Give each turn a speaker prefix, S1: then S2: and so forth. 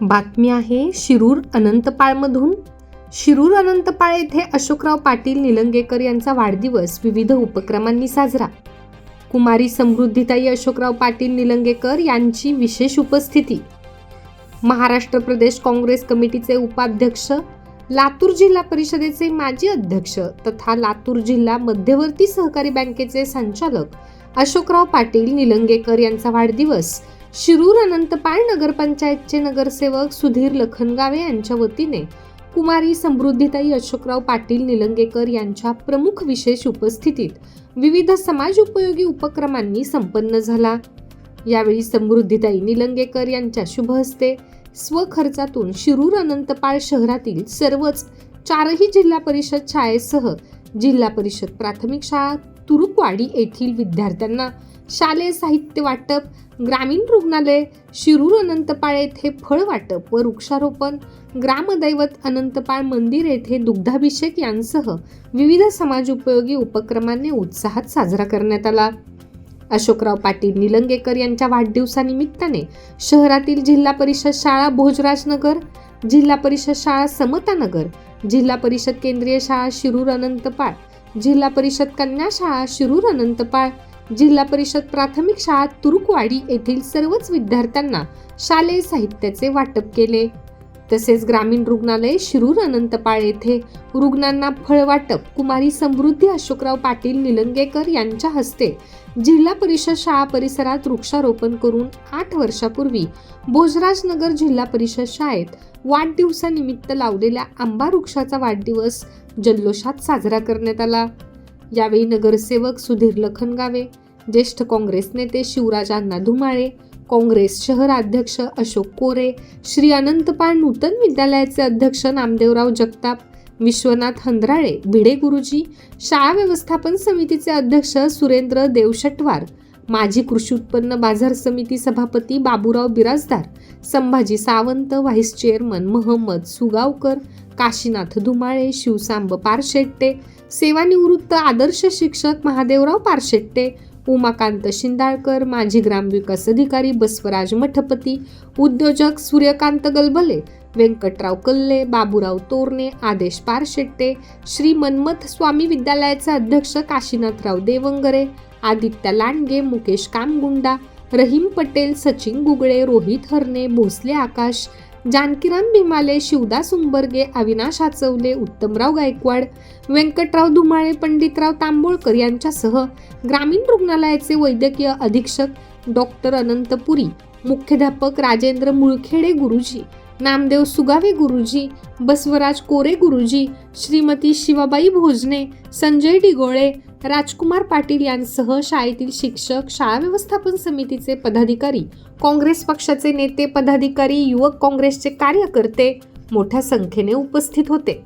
S1: बातमी आहे शिरूर अनंतपाळमधून. शिरूर अनंतपाळ येथे अशोकराव पाटील निलंगेकर यांचा वाढदिवस विविध उपक्रमांनी साजरा. कुमारी समृद्धिताई अशोकराव पाटील निलंगेकर यांची विशेष उपस्थिती. महाराष्ट्र प्रदेश काँग्रेस कमिटीचे उपाध्यक्ष लातूर जिल्हा परिषदेचे माजी अध्यक्ष तथा लातूर जिल्हा मध्यवर्ती सहकारी बँकेचे संचालक अशोकराव पाटील निलंगेकर यांचा वाढदिवस शिरूर अनंतपाळ नगरपंचायतचे नगरसेवक सुधीर लखनगावे यांच्या वतीने कुमारी समृद्धिताई अशोकराव पाटील निलंगेकर यांच्या प्रमुख विशेष उपस्थितीत विविध समाज उपयोगी उपक्रमांनी संपन्न झाला. यावेळी समृद्धिताई निलंगेकर यांच्या शुभ हस्ते स्वखर्चातून शिरूर अनंतपाळ शहरातील सर्वच चारही जिल्हा परिषद शाळेसह जिल्हा परिषद प्राथमिक शाळा तुरुकवाडी येथील विद्यार्थ्यांना शालेय साहित्य वाटप ग्रामीण रुग्णालय शिरूर अनंतपाळ येथे फळ वाटप व वृक्षारोपण ग्रामदैवत अनंतपाळ मंदिर येथे दुग्धाभिषेक यांसह विविध समाज उपयोगी उपक्रमांनी उत्साहात साजरा करण्यात आला. अशोकराव पाटील निलंगेकर यांच्या वाढदिवसानिमित्ताने शहरातील जिल्हा परिषद शाळा भोजराजनगर जिल्हा परिषद शाळा समतानगर जिल्हा परिषद केंद्रीय शाळा शिरूर अनंतपाळ जिल्हा परिषद कन्या शाळा शिरूर अनंतपाळ जिल्हा परिषद प्राथमिक शाळा तुरुकवाडी येथील सर्वच विद्यार्थ्यांना शालेय साहित्याचे वाटप केले. तसेच ग्रामीण रुग्णालय शिरूर अनंतपाळ येथे रुग्णांना फळवाटप कुमारी समृद्धी अशोकराव पाटील निलंगेकर यांच्या हस्ते जिल्हा परिषद शाळा परिसरात वृक्षारोपण करून आठ वर्षापूर्वी भोजराजनगर जिल्हा परिषद शाळेत वाढदिवसानिमित्त लावलेल्या आंबा वृक्षाचा वाढदिवस जल्लोषात साजरा करण्यात आला. यावेळी नगरसेवक सुधीर लखनगावे ज्येष्ठ काँग्रेस नेते शिवराज अण्णा धुमाळे काँग्रेस शहराध्यक्ष अशोक कोरे श्री अनंतपाळ नूतन विद्यालयाचे अध्यक्ष नामदेवराव जगताप विश्वनाथ हंद्राळे भिडे गुरुजी शाळा व्यवस्थापन समितीचे अध्यक्ष सुरेंद्र देवशटवार माजी कृषी उत्पन्न बाजार समिती सभापती बाबूराव बिराजदार संभाजी सावंत व्हाईस चेअरमन महम्मद सुगावकर काशीनाथ धुमाळे शिवसांब पारशेट्टे सेवानिवृत्त आदर्श शिक्षक महादेवराव पारशेट्टे उमाकांत शिंदाळकर माजी ग्रामविकास अधिकारी बसवराज मठपती उद्योजक सूर्यकांत गलबले व्यंकटराव कल्ले बाबूराव तोरणे आदेश पारशेट्टे श्री मन्मथ स्वामी विद्यालयाचे अध्यक्ष काशीनाथराव देवंगरे आदित्य लांडगे मुकेश कामगुंडा रहीम पटेल सचिन गुगळे रोहित हरणे भोसले आकाश जानकीराम भीमाले शिवदास उंबर्गे अविनाश आचवले उत्तमराव गायकवाड व्यंकटराव धुमाळे पंडितराव तांबोळकर यांच्यासह ग्रामीण रुग्णालयाचे वैद्यकीय अधीक्षक डॉक्टर अनंतपुरी मुख्याध्यापक राजेंद्र मुळखेडे गुरुजी नामदेव सुगावे गुरुजी बसवराज कोरे गुरुजी श्रीमती शिवाबाई भोजने संजय डिगोळे राजकुमार पाटील यांसह शाळेतील शिक्षक शाळा व्यवस्थापन समितीचे पदाधिकारी काँग्रेस पक्षाचे नेते पदाधिकारी युवक काँग्रेसचे कार्यकर्ते मोठ्या संख्येने उपस्थित होते.